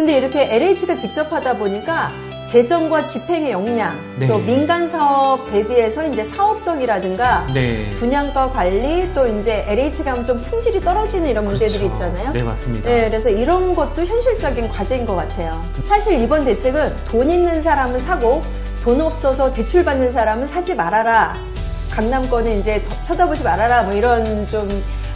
근데 이렇게 LH가 직접 하다 보니까 재정과 집행의 역량, 네. 또 민간 사업 대비해서 이제 사업성이라든가 네. 분양가 관리 또 이제 LH가 하면 좀 품질이 떨어지는 이런 문제들이 그렇죠. 있잖아요. 네, 맞습니다. 네, 그래서 이런 것도 현실적인 과제인 것 같아요. 사실 이번 대책은 돈 있는 사람은 사고 돈 없어서 대출 받는 사람은 사지 말아라. 강남권은 이제 더 쳐다보지 말아라. 뭐 이런 좀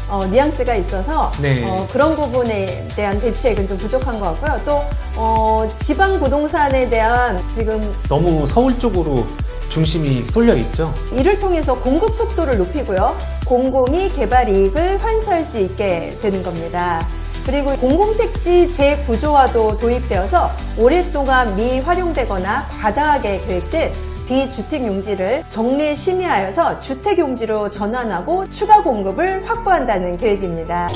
어, 뉘앙스가 있어서 네. 어, 그런 부분에 대한 대책은 좀 부족한 것 같고요. 또 어, 지방 부동산에 대한 지금 너무 서울 쪽으로 중심이 쏠려 있죠. 이를 통해서 공급 속도를 높이고요. 공공이 개발 이익을 환수할 수 있게 되는 겁니다. 그리고 공공택지 재구조화도 도입되어서 오랫동안 미활용되거나 과다하게 계획된 비주택 용지를 정례 심의하여서 주택 용지로 전환하고 추가 공급을 확보한다는 계획입니다.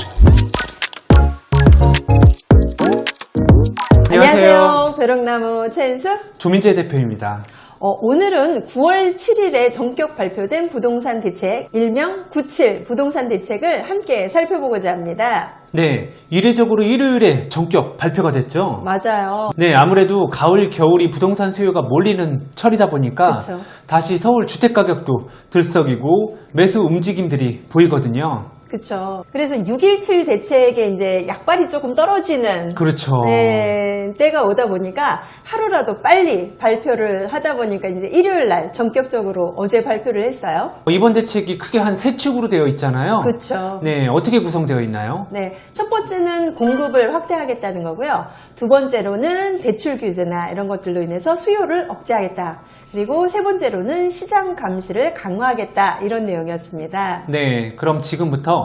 안녕하세요. 벼락나무 최은수. 조민재 대표입니다. 어, 오늘은 9월 7일에 전격 발표된 부동산 대책, 일명 97 부동산 대책을 함께 살펴보고자 합니다. 네, 이례적으로 일요일에 전격 발표가 됐죠. 맞아요. 네, 아무래도 가을, 겨울이 부동산 수요가 몰리는 철이다 보니까 그쵸. 다시 서울 주택 가격도 들썩이고 매수 움직임들이 보이거든요. 그쵸. 그래서 617 대책에 이제 약발이 조금 떨어지는 그렇죠. 네, 때가 오다 보니까 하루라도 빨리 발표를 하다 보니까 이제 일요일 날 전격적으로 어제 발표를 했어요. 이번 대책이 크게 한 세 축으로 되어 있잖아요. 그쵸. 네, 어떻게 구성되어 있나요? 네, 첫 번째는 공급을 확대하겠다는 거고요. 두 번째로는 대출 규제나 이런 것들로 인해서 수요를 억제하겠다. 그리고 세 번째로는 시장 감시를 강화하겠다. 이런 내용이었습니다. 네, 그럼 지금부터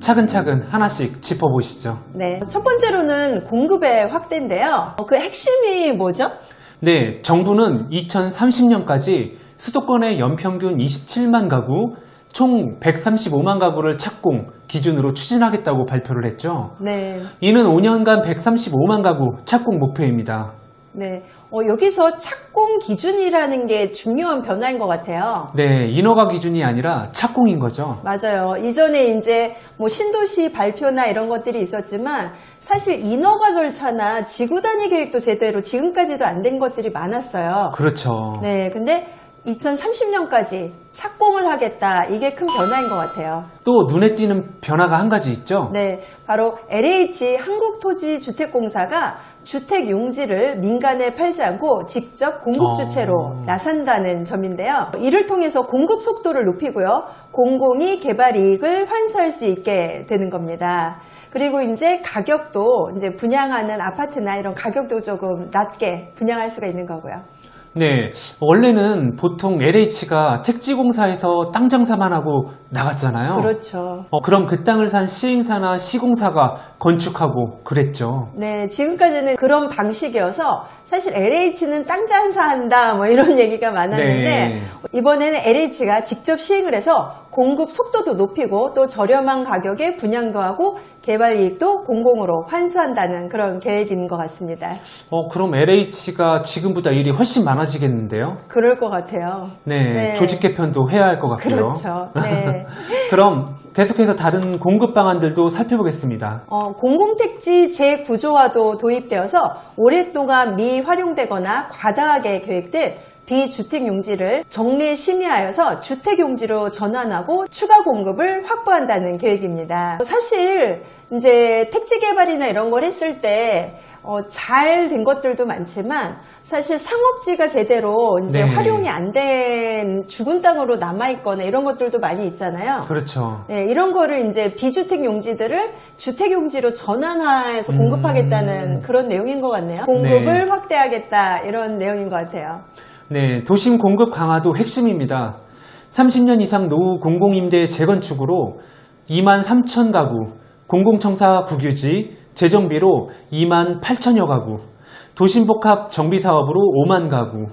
차근차근 하나씩 짚어보시죠. 네, 첫 번째로는 공급의 확대인데요. 어, 그 핵심이 뭐죠? 네, 정부는 2030년까지 수도권의 연평균 27만 가구, 총 135만 가구를 착공 기준으로 추진하겠다고 발표를 했죠. 네, 이는 5년간 135만 가구 착공 목표입니다. 네. 어, 여기서 착공 기준이라는 게 중요한 변화인 것 같아요. 네, 인허가 기준이 아니라 착공인 거죠. 맞아요. 이전에 이제 뭐 신도시 발표나 이런 것들이 있었지만 사실 인허가 절차나 지구 단위 계획도 제대로 지금까지도 안 된 것들이 많았어요. 그렇죠. 네, 근데 2030년까지 착공을 하겠다. 이게 큰 변화인 것 같아요. 또 눈에 띄는 변화가 한 가지 있죠. 네, 바로 LH 한국토지주택공사가 주택 용지를 민간에 팔지 않고 직접 공급 주체로 어. 나선다는 점인데요. 이를 통해서 공급 속도를 높이고요. 공공이 개발 이익을 환수할 수 있게 되는 겁니다. 그리고 이제 가격도 이제 분양하는 아파트나 이런 가격도 조금 낮게 분양할 수가 있는 거고요. 네, 원래는 보통 LH가 택지공사에서 땅 장사만 하고 나갔잖아요. 그렇죠. 어, 그럼 그 땅을 산 시행사나 시공사가 건축하고 그랬죠. 네, 지금까지는 그런 방식이어서 사실 LH는 땅 장사한다 뭐 이런 얘기가 많았는데 네. 이번에는 LH가 직접 시행을 해서 공급 속도도 높이고 또 저렴한 가격에 분양도 하고 개발 이익도 공공으로 환수한다는 그런 계획인 것 같습니다. 어, 그럼 LH가 지금보다 일이 훨씬 많아지겠는데요? 그럴 것 같아요. 네, 네. 조직 개편도 해야 할 것 같고요. 그렇죠. 네. 그럼 계속해서 다른 공급 방안들도 살펴보겠습니다. 어, 공공택지 재구조화도 도입되어서 오랫동안 미활용되거나 과다하게 계획된 비주택 용지를 정례 심의하여서 주택 용지로 전환하고 추가 공급을 확보한다는 계획입니다. 사실 이제 택지 개발이나 이런 걸 했을 때잘된 것들도 많지만 사실 상업지가 제대로 이제 네. 활용이 안 된 죽은 땅으로 남아 있거나 이런 것들도 많이 있잖아요. 그렇죠. 네, 이런 거를 이제 비주택 용지들을 주택 용지로 전환해서 공급하겠다는 그런 내용인 것 같네요. 공급을 음. 네. 확대하겠다 이런 내용인 것 같아요. 네, 도심 공급 강화도 핵심입니다. 30년 이상 노후 공공임대 재건축으로 2만 3천 가구, 공공청사 국유지, 재정비로 2만 8천여 가구, 도심복합 정비사업으로 5만 가구,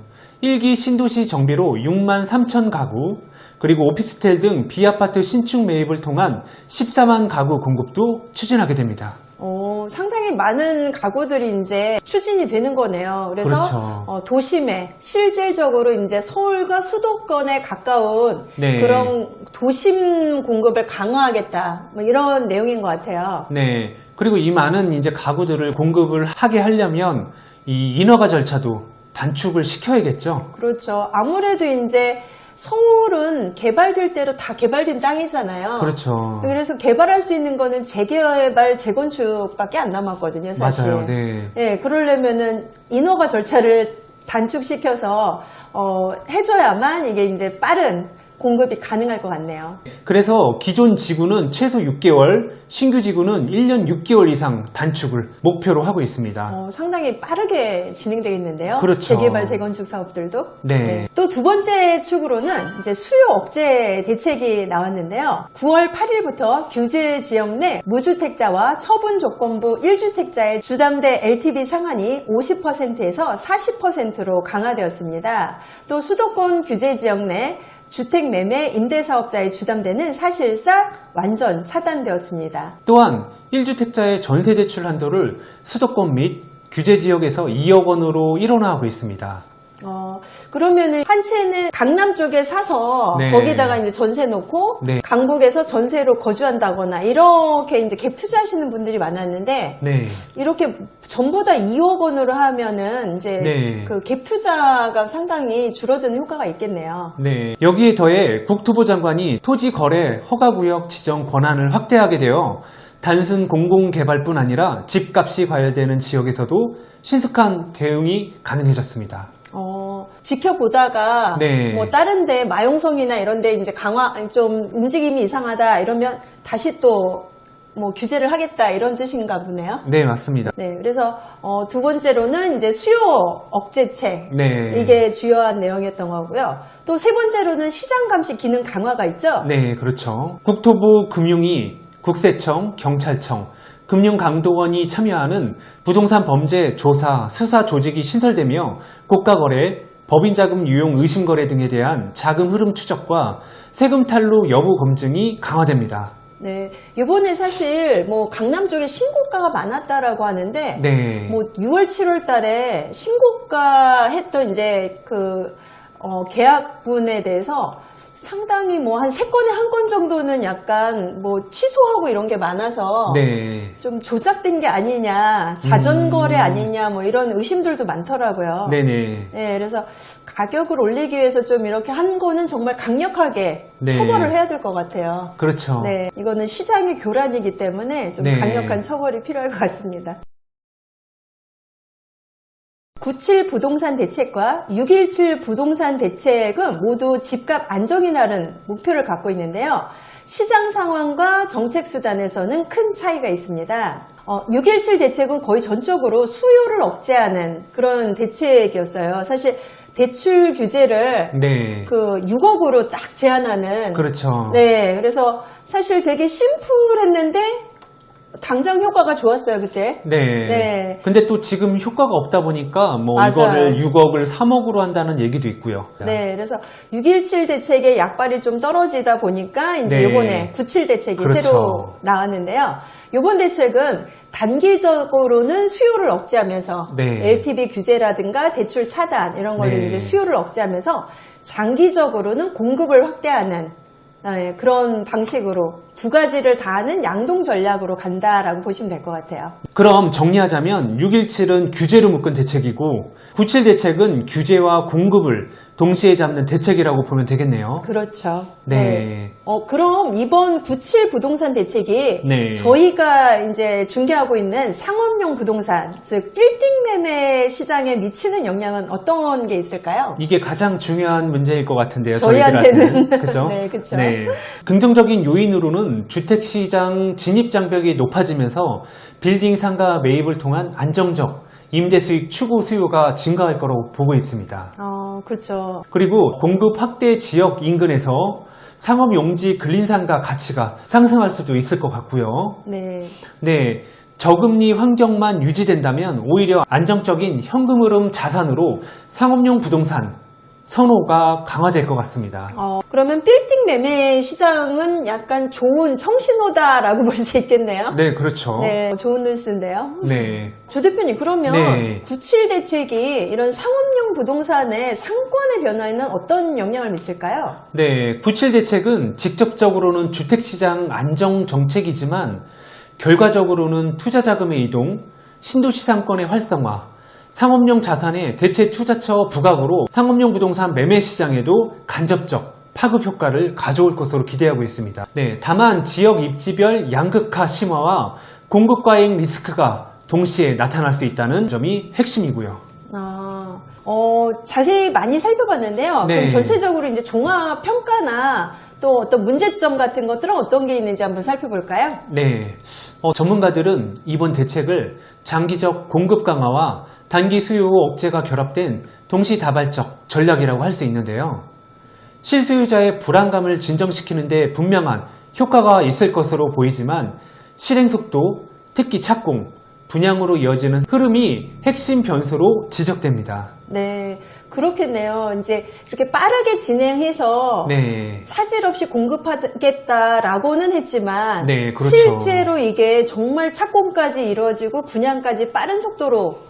1기 신도시 정비로 6만 3천 가구, 그리고 오피스텔 등 비아파트 신축 매입을 통한 14만 가구 공급도 추진하게 됩니다. 어, 상당히 많은 가구들이 이제 추진이 되는 거네요. 그래서 그렇죠. 어, 도심에 실질적으로 이제 서울과 수도권에 가까운 네. 그런 도심 공급을 강화하겠다. 뭐 이런 내용인 것 같아요. 네. 그리고 이 많은 이제 가구들을 공급을 하게 하려면 이 인허가 절차도 단축을 시켜야겠죠. 그렇죠. 아무래도 이제 서울은 개발될 대로 다 개발된 땅이잖아요. 그렇죠. 그래서 개발할 수 있는 거는 재개발, 재건축밖에 안 남았거든요, 사실. 맞아요. 네. 예, 그러려면은 인허가 절차를 단축시켜서 어, 해줘야만 이게 이제 빠른 공급이 가능할 것 같네요. 그래서 기존 지구는 최소 6개월, 신규 지구는 1년 6개월 이상 단축을 목표로 하고 있습니다. 어, 상당히 빠르게 진행되겠는데요. 그렇죠. 재개발, 재건축 사업들도. 네. 또 두 번째 축으로는 이제 수요 억제 대책이 나왔는데요. 9월 8일부터 규제 지역 내 무주택자와 처분 조건부 1주택자의 주담대 LTV 상한이 50%에서 40%로 강화되었습니다. 또 수도권 규제 지역 내 주택 매매 임대사업자의 주담대는 사실상 완전 차단되었습니다. 또한 1주택자의 전세 대출 한도를 수도권 및 규제 지역에서 2억 원으로 일원화하고 있습니다. 어, 그러면은 한 채는 강남 쪽에 사서 네. 거기다가 이제 전세 놓고 네. 강북에서 전세로 거주한다거나 이렇게 이제 갭 투자하시는 분들이 많았는데 네. 이렇게 전부 다 2억 원으로 하면은 이제 네. 그갭 투자가 상당히 줄어드는 효과가 있겠네요. 네. 여기에 더해 국토부 장관이 토지 거래 허가 구역 지정 권한을 확대하게 되어 단순 공공개발뿐 아니라 집값이 과열되는 지역에서도 신속한 대응이 가능해졌습니다. 어, 지켜보다가 네. 뭐 다른데 마용성이나 이런데 이제 강화 좀 움직임이 이상하다 이러면 다시 또 뭐 규제를 하겠다 이런 뜻인가 보네요. 네, 맞습니다. 네, 그래서 어, 두 번째로는 이제 수요 억제책 네. 이게 주요한 내용이었던 거고요. 또 세 번째로는 시장 감시 기능 강화가 있죠. 네, 그렇죠. 국토부 금융위, 국세청, 경찰청, 금융감독원이 참여하는 부동산 범죄 조사, 수사 조직이 신설되며 고가거래, 법인자금 유용 의심거래 등에 대한 자금 흐름 추적과 세금 탈루 여부 검증이 강화됩니다. 네, 이번에 사실 뭐 강남 쪽에 신고가가 많았다라고 하는데 네. 뭐 6월, 7월 달에 신고가 했던 이제 그 어, 계약분에 대해서 상당히 뭐 한 세 건에 한 건 정도는 약간 뭐 취소하고 이런 게 많아서 네. 좀 조작된 게 아니냐, 자전거래 음. 아니냐, 뭐 이런 의심들도 많더라고요. 네네. 네, 그래서 가격을 올리기 위해서 좀 이렇게 한 거는 정말 강력하게 네. 처벌을 해야 될 것 같아요. 그렇죠. 네, 이거는 시장의 교란이기 때문에 좀 네. 강력한 처벌이 필요할 것 같습니다. 97 부동산 대책과 617 부동산 대책은 모두 집값 안정이라는 목표를 갖고 있는데요. 시장 상황과 정책 수단에서는 큰 차이가 있습니다. 어, 617 대책은 거의 전적으로 수요를 억제하는 그런 대책이었어요. 사실 대출 규제를 네. 그 6억으로 딱 제한하는 그렇죠. 네, 그래서 사실 되게 심플했는데 당장 효과가 좋았어요 그때. 네. 네. 근데 또 지금 효과가 없다 보니까 뭐 맞아요. 이거를 6억을 3억으로 한다는 얘기도 있고요. 네, 그래서 617 대책의 약발이 좀 떨어지다 보니까 이제 네. 이번에 97 대책이 그렇죠. 새로 나왔는데요. 이번 대책은 단기적으로는 수요를 억제하면서 네. LTV 규제라든가 대출 차단 이런 걸로 네. 이제 수요를 억제하면서 장기적으로는 공급을 확대하는 네, 그런 방식으로 두 가지를 다 하는 양동 전략으로 간다라고 보시면 될 것 같아요. 그럼 정리하자면 617은 규제로 묶은 대책이고 97 대책은 규제와 공급을 동시에 잡는 대책이라고 보면 되겠네요. 그렇죠. 네. 어, 그럼 이번 97 부동산 대책이 네. 저희가 이제 중개하고 있는 상업용 부동산, 즉 빌딩 매매 시장에 미치는 영향은 어떤 게 있을까요? 이게 가장 중요한 문제일 것 같은데요. 저희한테는. 저희들한테는. 그죠? 네, 그 쵸. 긍정적인 요인으로는 주택시장 진입장벽이 높아지면서 빌딩 상가 매입을 통한 안정적 임대 수익 추구 수요가 증가할 거라고 보고 있습니다. 어, 그렇죠. 그리고 공급 확대 지역 인근에서 상업 용지 근린상가 가치가 상승할 수도 있을 것 같고요. 네. 네. 저금리 환경만 유지된다면 오히려 안정적인 현금 흐름 자산으로 상업용 부동산 선호가 강화될 것 같습니다. 어, 그러면 빌딩 매매 시장은 약간 좋은 청신호다라고 볼 수 있겠네요. 네, 그렇죠. 네, 좋은 뉴스인데요. 네. 조 대표님, 그러면 네. 97 대책이 이런 상업용 부동산의 상권의 변화에는 어떤 영향을 미칠까요? 네, 97 대책은 직접적으로는 주택 시장 안정 정책이지만 결과적으로는 투자 자금의 이동, 신도시 상권의 활성화, 상업용 자산의 대체 투자처 부각으로 상업용 부동산 매매 시장에도 간접적 파급 효과를 가져올 것으로 기대하고 있습니다. 네, 다만 지역 입지별 양극화 심화와 공급 과잉 리스크가 동시에 나타날 수 있다는 점이 핵심이고요. 아, 어, 자세히 많이 살펴봤는데요. 네. 그럼 전체적으로 이제 종합 평가나 또 어떤 문제점 같은 것들은 어떤 게 있는지 한번 살펴볼까요? 네. 어, 전문가들은 이번 대책을 장기적 공급 강화와 단기 수요 억제가 결합된 동시다발적 전략이라고 할 수 있는데요. 실수요자의 불안감을 진정시키는 데 분명한 효과가 있을 것으로 보이지만 실행 속도, 특히 착공, 분양으로 이어지는 흐름이 핵심 변수로 지적됩니다. 네, 그렇겠네요. 이제 이렇게 빠르게 진행해서 네. 차질 없이 공급하겠다라고는 했지만 네, 그렇죠. 실제로 이게 정말 착공까지 이루어지고 분양까지 빠른 속도로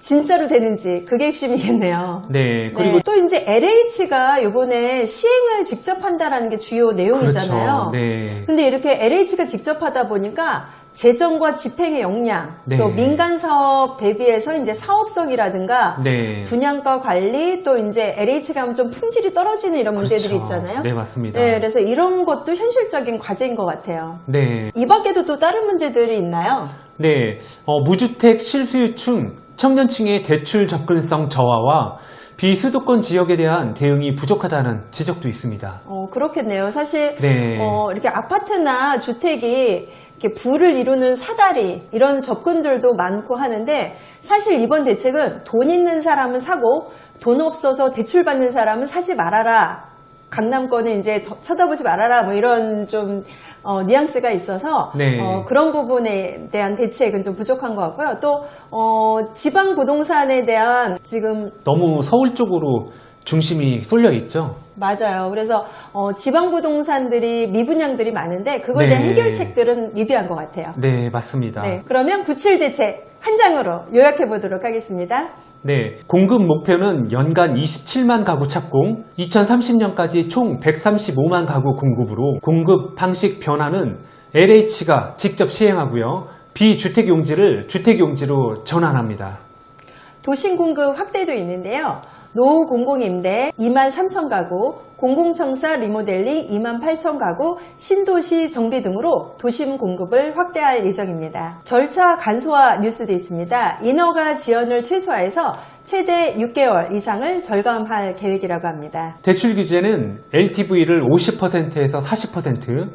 진짜로 되는지 그게 핵심이겠네요. 네. 그리고 네, 또 이제 LH가 이번에 시행을 직접 한다라는 게 주요 내용이잖아요. 그렇죠. 네. 근데 이렇게 LH가 직접 하다 보니까 재정과 집행의 역량, 네. 또 민간 사업 대비해서 이제 사업성이라든가 네. 분양가 관리 또 이제 LH가 하면 좀 품질이 떨어지는 이런 문제들이 그렇죠. 있잖아요. 네, 맞습니다. 네, 그래서 이런 것도 현실적인 과제인 것 같아요. 네. 이 밖에도 또 다른 문제들이 있나요? 네, 어, 무주택 실수요층, 청년층의 대출 접근성 저하와 비수도권 지역에 대한 대응이 부족하다는 지적도 있습니다. 어, 그렇겠네요. 사실 네. 어, 이렇게 아파트나 주택이 이렇게 부를 이루는 사다리 이런 접근들도 많고 하는데 사실 이번 대책은 돈 있는 사람은 사고 돈 없어서 대출 받는 사람은 사지 말아라. 강남권은 이제 더- 쳐다보지 말아라 뭐 이런 좀 어, 뉘앙스가 있어서 네. 어, 그런 부분에 대한 대책은 좀 부족한 것 같고요. 또 어, 지방 부동산에 대한 지금 너무 서울 쪽으로 중심이 쏠려 있죠. 맞아요. 그래서 어, 지방 부동산들이 미분양들이 많은데 그거에 대한 네. 해결책들은 미비한 것 같아요. 네, 맞습니다. 네, 그러면 97 대책 한 장으로 요약해 보도록 하겠습니다. 네, 공급 목표는 연간 27만 가구 착공, 2030년까지 총 135만 가구 공급으로 공급 방식 변화는 LH가 직접 시행하고요. 비주택 용지를 주택 용지로 전환합니다. 도심 공급 확대도 있는데요. 노후 공공임대 2만 3천 가구, 공공청사 리모델링 2만 8천 가구, 신도시 정비 등으로 도심 공급을 확대할 예정입니다. 절차 간소화 뉴스도 있습니다. 인허가 지연을 최소화해서 최대 6개월 이상을 절감할 계획이라고 합니다. 대출 규제는 LTV를 50%에서 40%,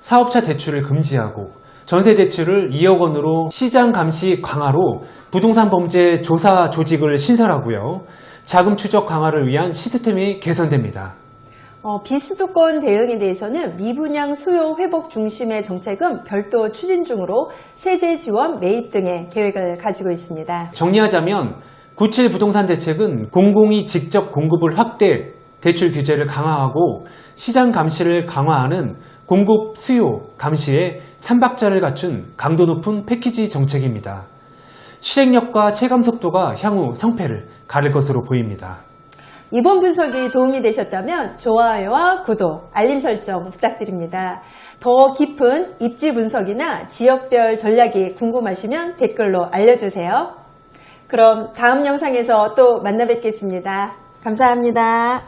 사업자 대출을 금지하고 전세 대출을 2억 원으로 시장 감시 강화로 부동산 범죄 조사 조직을 신설하고요. 자금 추적 강화를 위한 시스템이 개선됩니다. 어, 비수도권 대응에 대해서는 미분양 수요 회복 중심의 정책은 별도 추진 중으로 세제 지원, 매입 등의 계획을 가지고 있습니다. 정리하자면 97 부동산 대책은 공공이 직접 공급을 확대, 대출 규제를 강화하고 시장 감시를 강화하는 공급 수요 감시에 삼박자를 갖춘 강도 높은 패키지 정책입니다. 실행력과 체감 속도가 향후 성패를 가릴 것으로 보입니다. 이번 분석이 도움이 되셨다면 좋아요와 구독, 알림 설정 부탁드립니다. 더 깊은 입지 분석이나 지역별 전략이 궁금하시면 댓글로 알려주세요. 그럼 다음 영상에서 또 만나 뵙겠습니다. 감사합니다.